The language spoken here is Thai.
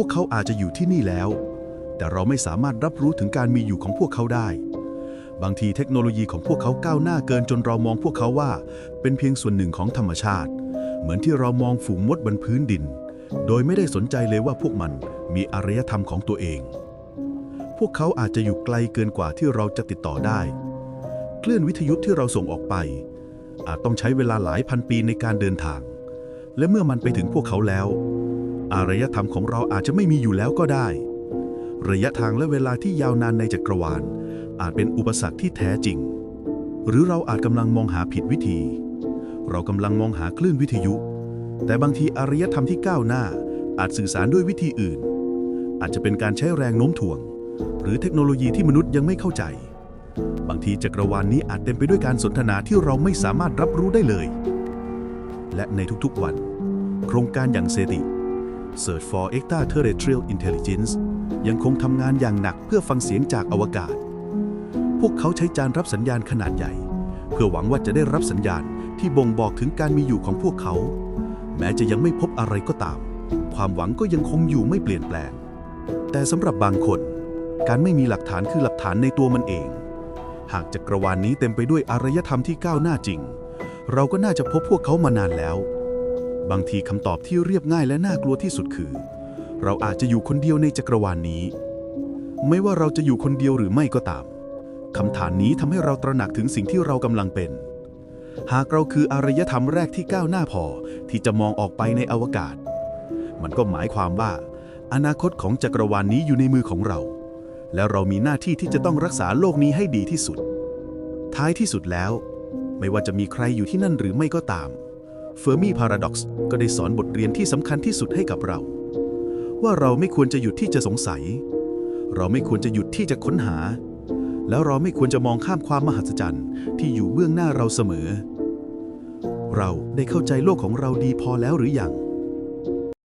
วกเขาอาจจะอยู่ที่นี่แล้ว แต่เราไม่สามารถรับรู้ถึงการมีอยู่ของพวกเขาได้ บางทีเทคโนโลยีของพวกเขาก้าวหน้าเกินจนเรามองพวกเขาว่า เป็นเพียงส่วนหนึ่งของธรรมชาติ เหมือนที่เรามองฝูงมดบนพื้นดิน โดยไม่ได้สนใจเลยว่าพวกมันมีอารยธรรมของตัวเอง พวกเขาอาจจะอยู่ไกลเกินกว่าที่เราจะติดต่อได้ คลื่นวิทยุที่เราส่งออกไป อาจต้องใช้เวลาหลายพันปีในการเดินทาง และเมื่อมันไปถึงพวกเขาแล้ว อารยธรรมของเราอาจจะไม่มีอยู่แล้วก็ได้ ระยะทางและเวลาที่ยาวนานในจักรวาล อาจเป็นอุปสรรคที่แท้จริง หรือเราอาจกำลังมองหาผิดวิธี เรากำลังมองหาคลื่นวิทยุ แต่บางทีอารยธรรมที่ก้าวหน้า อาจสื่อสารด้วยวิธีอื่น อาจจะเป็นการใช้แรงโน้มถ่วง หรือเทคโนโลยีที่มนุษย์ยังไม่เข้าใจ บางทีจักรวาลนี้อาจเต็มไปด้วยการสนทนาที่เราไม่สามารถรับรู้ได้เลย และในทุกๆวัน โครงการอย่างเซติ Search for Extraterrestrial Intelligence ยังคงทำงานอย่างหนักเพื่อฟังเสียงจากอวกาศ พวกเขาใช้จานรับสัญญาณขนาดใหญ่ เพื่อหวังว่าจะได้รับสัญญาณที่บ่งบอกถึงการมีอยู่ของพวกเขา แม้จะยังไม่พบอะไรก็ตาม ความหวังก็ยังคงอยู่ไม่เปลี่ยนแปลง แต่สำหรับบางคน การไม่มีหลักฐานคือหลักฐานในตัวมันเอง หากจักรวาลนี้เต็มไปด้วยอารยธรรมที่ก้าวหน้าจริง เราก็น่าจะพบพวกเขามานานแล้ว บางทีคำตอบที่เรียบง่ายและน่ากลัวที่สุดคือ เราอาจจะอยู่คนเดียวในจักรวาลนี้ ไม่ว่าเราจะอยู่คนเดียวหรือไม่ก็ตามคำถามนี้ทำให้เราตระหนักถึงสิ่งที่เรากำลังเป็น หากเราคืออารยธรรมแรกที่ก้าวหน้าพอที่จะมองออกไปในอวกาศ มันก็หมายความว่า อนาคตของจักรวาลนี้อยู่ในมือของเรา และเรามีหน้าที่ที่จะต้องรักษาโลกนี้ให้ดีที่สุด ท้ายที่สุดแล้ว ไม่ว่าจะมีใครอยู่ที่นั่นหรือไม่ก็ตาม เฟอร์มีพาราด็อกซ์ก็ได้สอนบทเรียนที่สำคัญที่สุดให้กับเรา ว่าเราไม่ควรจะหยุดที่จะสงสัย เราไม่ควรจะหยุดที่จะค้นหา แล้วเราไม่ควรจะมองข้ามความมหัศจรรย์ที่อยู่เบื้องหน้าเราเสมอ เราได้เข้าใจโลกของเราดีพอแล้วหรือยัง